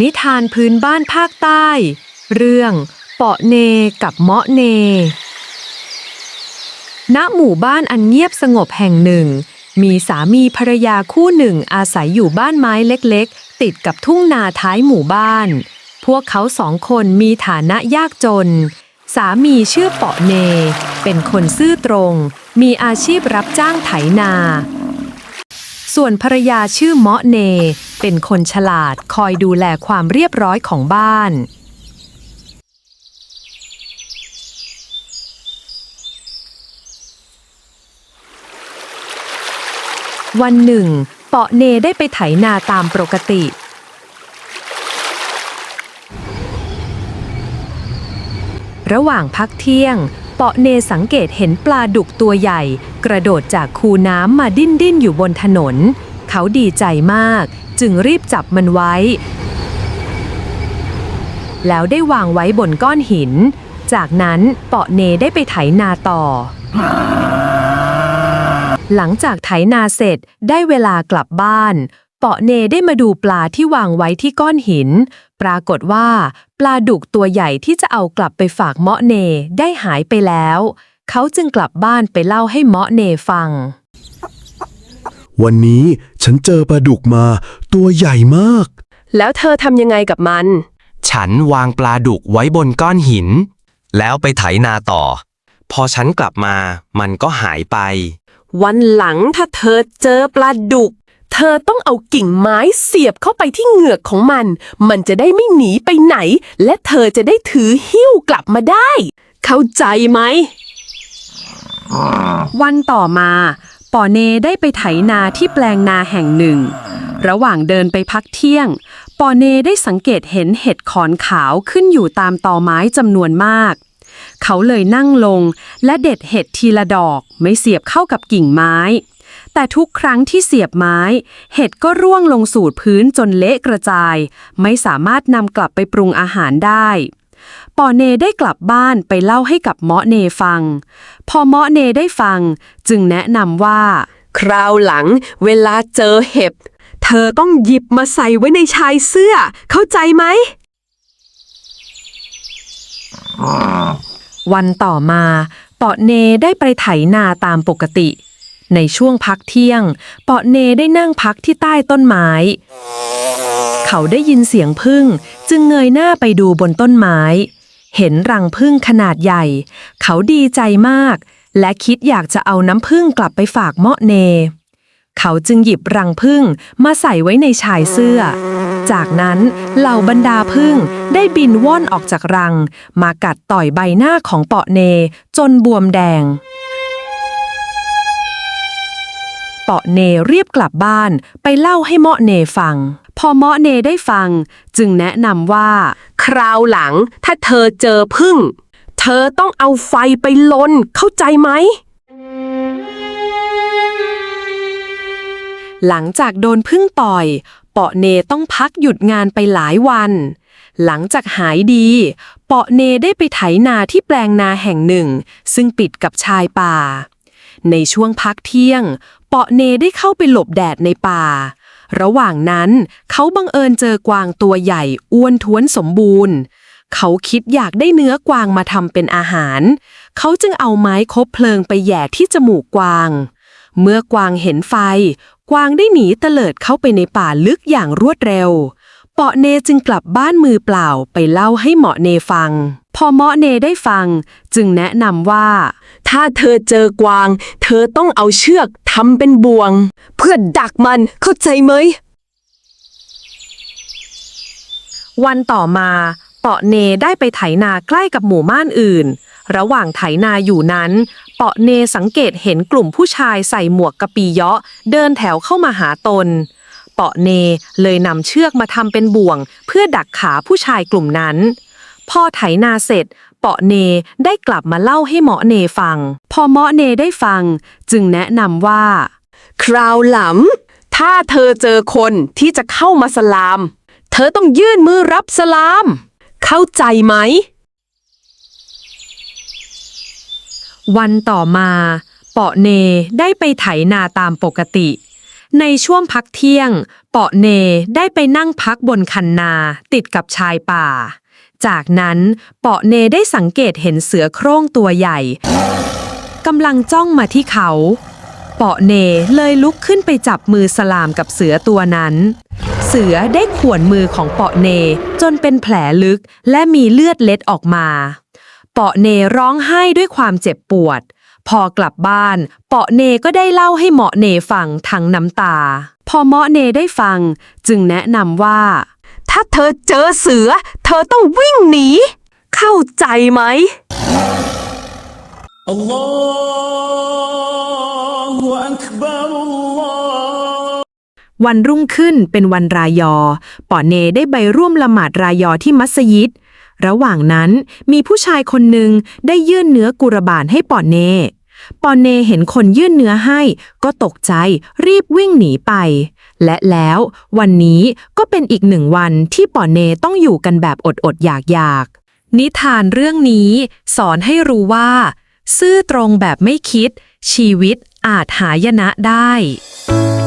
นิทานพื้นบ้านภาคใต้ เรื่องเปาะเนกับเมาะเน ณ หมู่บ้านอันเงียบสงบแห่งหนึ่ง มีสามีภรรยาคู่หนึ่งอาศัยอยู่บ้านไม้เล็กๆ ติดกับทุ่งนาท้ายหมู่บ้าน พวกเขาสองคนมีฐานะยากจน สามีชื่อเปาะเน เป็นคนซื่อตรง มีอาชีพรับจ้างไถนา ส่วนภรรยาชื่อเมาะเน เป็นคนฉลาดคอยดูแลความเรียบร้อยของบ้าน วันหนึ่ง เปาะเนได้ไปไถนาตามปกติ ระหว่างพักเที่ยง เปาะเนสังเกตเห็นปลาดุกตัวใหญ่ กระโดดจากคูน้ำมาดิ้นดิ้นอยู่บนถนนเขาดีใจมาก จึงรีบจับมันไว้ แล้วได้วางไว้บนก้อนหิน จากนั้นเปาะเนได้ไปไถนาต่อ หลังจากไถนาเสร็จได้เวลากลับบ้านเปาะเนได้มาดูปลาที่วางไว้ที่ก้อนหิน ปรากฏว่า ปลาดุกตัวใหญ่ที่จะเอากลับไปฝากเมาะเนได้หายไปแล้ว เขาจึงกลับบ้านไปเล่าให้เมาะเนฟัง วันนี้ฉันเจอปลาดุกมาตัวใหญ่มาก แล้วเธอทำยังไงกับมัน ฉันวางปลาดุกไว้บนก้อนหิน แล้วไปไถนาต่อ พอฉันกลับมา มันก็หายไป วันหลังถ้าเธอเจอปลาดุก เธอต้องเอากิ่งไม้เสียบเข้าไปที่เหงือกของมัน มันจะได้ไม่หนีไปไหน และเธอจะได้ถือหิ้วกลับมาได้ เข้าใจไหม วันต่อมา ปอเนได้ไปไถนาที่แปลงนาแห่งหนึ่ง ระหว่างเดินไปพักเที่ยงปอเนได้สังเกตเห็นเห็ดขอนขาวขึ้นอยู่ตามตอไม้จำนวนมาก เขาเลยนั่งลงและเด็ดเห็ดทีละดอกไม่เสียบเข้ากับกิ่งไม้ แต่ทุกครั้งที่เสียบไม้ เห็ดก็ร่วงลงสู่พื้นจนเละกระจาย ไม่สามารถนำกลับไปปรุงอาหารได้ ปอเนได้กลับบ้านไปเล่าให้กับเมาะเนฟัง พอเมาะเนได้ฟัง จึงแนะนำว่า คราวหลังเวลาเจอเห็บ เธอต้องหยิบมาใส่ไว้ในชายเสื้อ เข้าใจไหม วันต่อมาปาะเนได้ไปไถนาตามปกติ ในช่วงพักเที่ยงปาะเนได้นั่งพักที่ใต้ต้นไม้ เขาได้ยินเสียงพึ่ง จึงเงยหน้าไปดูบนต้นไม้ เห็นรังพึ่งขนาดใหญ่ เขาดีใจมาก และคิดอยากจะเอาน้ำพึ่งกลับไปฝากเมาะเน เขาจึงหยิบรังพึ่งมาใส่ไว้ในชายเสื้อ จากนั้นเหล่าบรรดาพึ่งได้บินว่อนออกจากรัง มากัดต่อยใบหน้าของเปาะเนจนบวมแดงเปาะเนเรียบกลับบ้านไปเล่าให้เมาะเนฟัง พอเมาะเนได้ฟัง จึงแนะนำว่า คราวหลังถ้าเธอเจอพึ่ง เธอต้องเอาไฟไปลนเข้าใจไหม หลังจากโดนพึ่งต่อย เปาะเนต้องพักหยุดงานไปหลายวัน หลังจากหายดี เปาะเนได้ไปไถนาที่แปลงนาแห่งหนึ่ง ซึ่งปิดกับชายป่า ในช่วงพักเที่ยง เปาะเนได้เข้าไปหลบแดดในป่า ระหว่างนั้นเขาบังเอิญเจอกวางตัวใหญ่อ้วนท้วนสมบูรณ์ เขาคิดอยากได้เนื้อกวางมาทำเป็นอาหาร เขาจึงเอาไม้คบเพลิงไปแย่ที่จมูกกวาง เมื่อกวางเห็นไฟ กวางได้หนีเตลิดเข้าไปในป่าลึกอย่างรวดเร็ว เปาะเนจึงกลับบ้านมือเปล่าไปเล่าให้เหมาะเนฟัง พอเหมาะเนได้ฟัง จึงแนะนำว่า ถ้าเธอเจอกวาง เธอต้องเอาเชือกทำเป็นบ่วง เพื่อดักมันเข้าใจไหม วันต่อมาเปาะเนได้ไปไถนาใกล้กับหมู่บ้านอื่น ระหว่างไถนาอยู่นั้น เปาะเนสังเกตเห็นกลุ่มผู้ชายใส่หมวกกะปีเยาะ เดินแถวเข้ามาหาตนเปาะเนเลยนำเชือกมาทำเป็นบ่วง เพื่อดักขาผู้ชายกลุ่มนั้น พอไถนาเสร็จ เปาะเนได้กลับมาเล่าให้หมอเนฟัง พอหมอเนได้ฟัง จึงแนะนำว่า คราวหลังถ้าเธอเจอคนที่จะเข้ามาสลาม เธอต้องยื่นมือรับสลาม เข้าใจไหม วันต่อมาเปาะเนได้ไปไถนาตามปกติ ในช่วงพักเที่ยง เปาะเนได้ไปนั่งพักบนคันนาติดกับชายป่า จากนั้นเปาะเนได้สังเกตเห็นเสือโคร่งตัวใหญ่กำลังจ้องมาที่เขา เปาะเนเลยลุกขึ้นไปจับมือสลามกับเสือตัวนั้น เสือได้ข่วนมือของเปาะเนจนเป็นแผลลึกและมีเลือดเล็ดออกมา เปาะเนร้องไห้ด้วยความเจ็บปวด พอกลับบ้าน เปาะเนก็ได้เล่าให้เหมาะเนฟังทั้งน้ำตา พอเหมาะเนได้ฟัง จึงแนะนำว่า ถ้าเธอเจอเสือ เธอต้องวิ่งหนี เข้าใจไหม الله أكبر الله วันรุ่งขึ้นเป็นวันรายอ ปอเนได้ไปร่วมละหมาดรายอที่มัสยิด ระหว่างนั้นมีผู้ชายคนหนึ่งได้ยื่นเนื้อกุรบานให้ปอเน ปอเนเห็นคนยื่นเนื้อให้ ก็ตกใจรีบวิ่งหนีไป และแล้ววันนี้ก็เป็นอีกหนึ่งวันที่ปอเนต้องอยู่กันแบบอดอดๆอยากอยากนิทานเรื่องนี้สอนให้รู้ว่า ซื่อตรงแบบไม่คิด ชีวิตอาจหายนะได้